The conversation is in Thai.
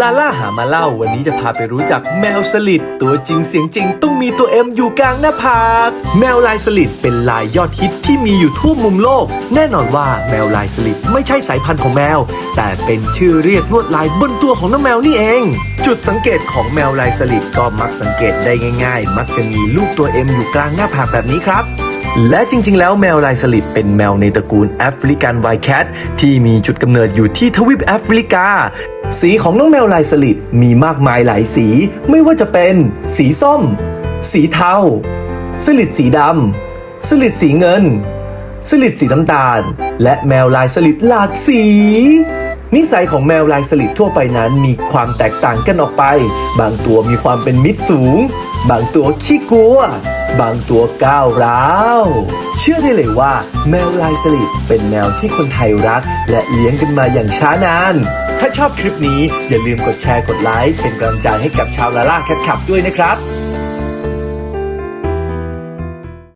ลาล่าหามาเล่าวันนี้จะพาไปรู้จักแมวสลิดตัวจริงเสียงจริงต้องมีตัวเอ็มอยู่กลางหน้าผากแมวลายสลิดเป็นลายยอดฮิตที่มีอยู่ทั่วมุมโลก แน่นอนว่าแมวลายสลิดไม่ใช่สายพันธุ์ของแมว แต่เป็นชื่อเรียกลวดลายบนตัวของน้องแมวนี่เอง จุดสังเกตของแมวลายสลิดก็มักสังเกตได้ง่าย ๆ มักจะมีลูกตัวเอ็มอยู่กลางหน้าผากแบบนี้ครับและจริง ๆ แล้วแมวลายสลิดเป็นแมวในตระกูลแอฟริกันไวแคทที่มีจุดกำเนิดอยู่ที่ทวีปแอฟริกา สีของน้องแมวลายสลิดมีมากมายหลายสี ไม่ว่าจะเป็น สีส้ม สีเทา สลิดสีดำ สลิดสีเงิน สลิดสีน้ำตาล และแมวลายสลิดหลากสีนิสัยของแมวลายสลิดทั่วไปนั้นมีความแตกต่างกันออกไป บางตัวมีความเป็นมิตรสูง บางตัวขี้กลัว บางตัวก้าวร้าว เชื่อได้เลยว่า แมวลายสลิดเป็นแมวที่คนไทยรัก และเลี้ยงกันมาอย่างช้านาน ถ้าชอบคลิปนี้อย่าลืมกดแชร์กดไลค์เป็นกำลังใจให้กับชาวลาล่าแคทขับด้วยนะครับ